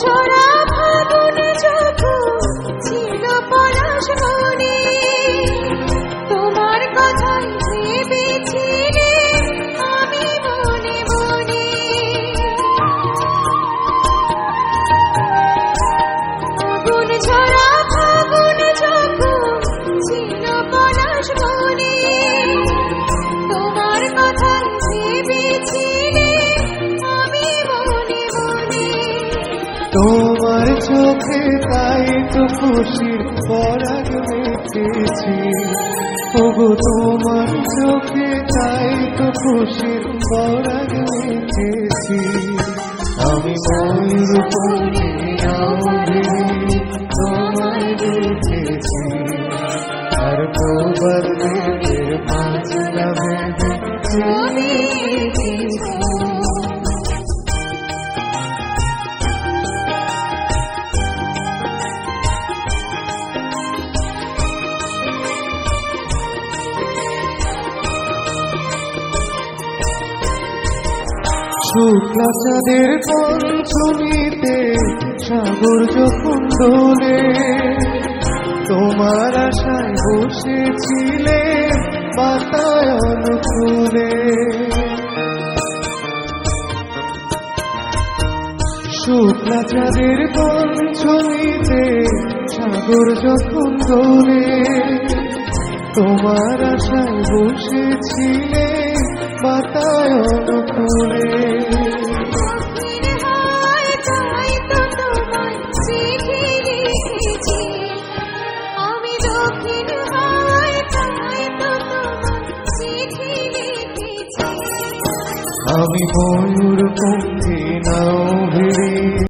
ঝরা ফাগুন যখন ছিল পলাশ মনে তোমার কথাই ভেবেছিলে আমি মনে মনে। ফাগুন ঝরা চোখে তাই তো খুশির পরাগ মেটেছি। ওগো, তোমার চোখে তাই তো খুশির পরাগ মেটেছি। আমি ময়ূর পরে তোমায় দেখেছি। আর তোমার দেহের মাঝলা শুক্লা চাঁদের পঞ্চমীতে সাগর যখন দোলে, তোমার আশায় বসেছিলে বাতায়ন ফুলে শুক্লা চাঁদের পঞ্চমীতে সাগর যখন দোলে, তোমার আশায় বসেছিলে বাতায়ন ফুলে আমি ময়ূর কণ্ঠে নাও ভিড়ি